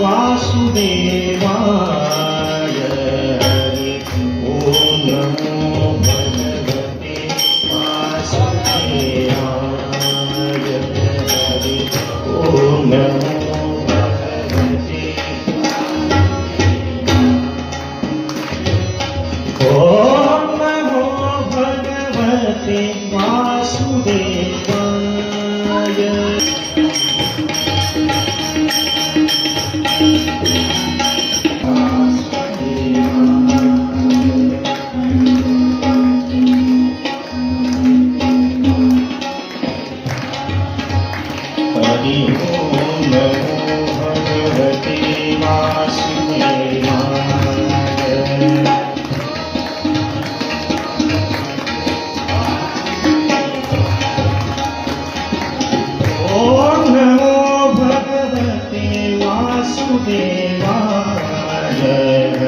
वासुदेवाय हरि ॐ नमो भगवते वासुदेवाय हरि ॐ नमो भगवते ॐ नमो भगवते वासुदेवाय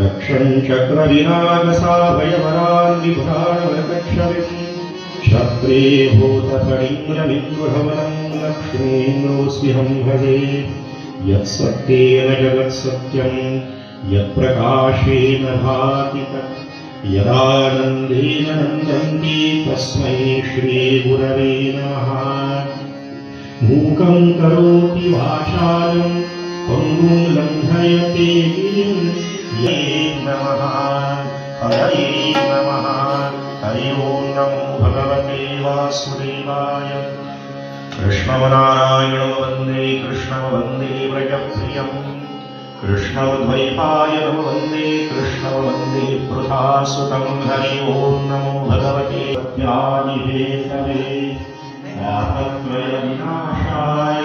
लक्षम् चक्रविरागसाभयवरान्विभाविम् क्षत्रे भूतपवित्र लक्ष्मीन्द्रोऽस्म्यहम् भजे। यत्सत्येन जगत्सत्यम् यत्प्रकाशेन भाति तत् यदानन्देन नन्दन्ति तस्मै श्रीगुरवे नमः। मूकम् करोति भाषायम् पङ्गुम् लङ्घयते गिरिं ये नमः। हरये नमः। हरि ॐ नमो भगवते वासुदेवाय। कृष्णवनारायणो वन्दे कृष्णं वन्दे व्रजप्रियम् कृष्णवद्वैपायनो वन्दे कृष्णं वन्दे पृथासुतं हरि ॐ नमो भगवते सत्यादिहेतवे। पापत्रयविनाशाय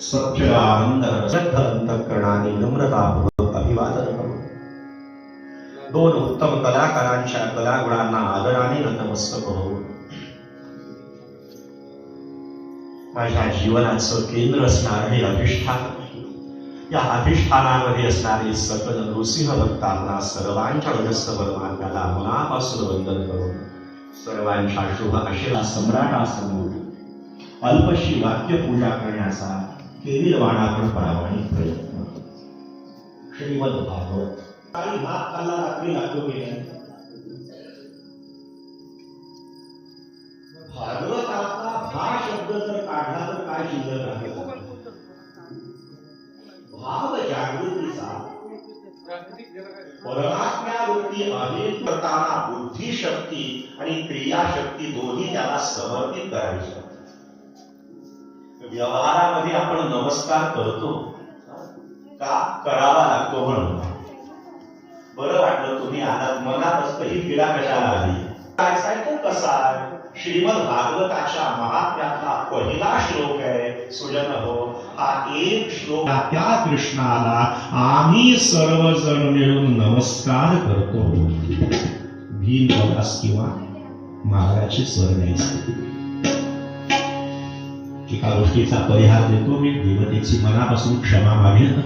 स्वच्छ आनंद सद्ध अंतकरणाने नम्रतापूर्वक अभिवादन करू दोन उत्तम कलाकारांच्या कलागुणांना आदराने नतमस्तक होऊ माझ्या जीवनाचं केंद्र असणार हे अधिष्ठान या अधिष्ठानामध्ये असणारे सकल नृसिंह भक्तांना सर्वांच्या वजस्थ परमात्म्याला मनापासून वंदन करून सर्वांच्या शुभ आशीर्वाद सम्राटासमोर अल्पशी वाक्य पूजा करण्याचा केविलवाणाकडे प्रामाणिक प्रयत्न श्रीमद भागवत काळी काला रात्री लागतो गेल्या भागवतातला भा शब्द जर काढला तर काय शिल्लक आहे भाव जागृतीचा शक्ती करताना बुद्धिशक्ती आणि क्रियाशक्ती दोन्ही त्याला समर्पित करायची. व्यवहारामध्ये आपण नमस्कार करतो. का? करावा लागतो म्हणून. बरं वाटलं तुम्ही आलात. मनात असतं ही पीडा कशाला आली? काय काय कसा आहे? श्रीमद भागवताच्या महात्म्यातला पहिला श्लोक आहे सुजन हो. हा एक श्लोक त्या कृष्णाला आम्ही सर्वजण मिळून नमस्कार करतो. भीम किंवा महाराजाची स्वर द्यायची एका गोष्टीचा परिहार देतो मी देवतेची मनापासून क्षमा मागेन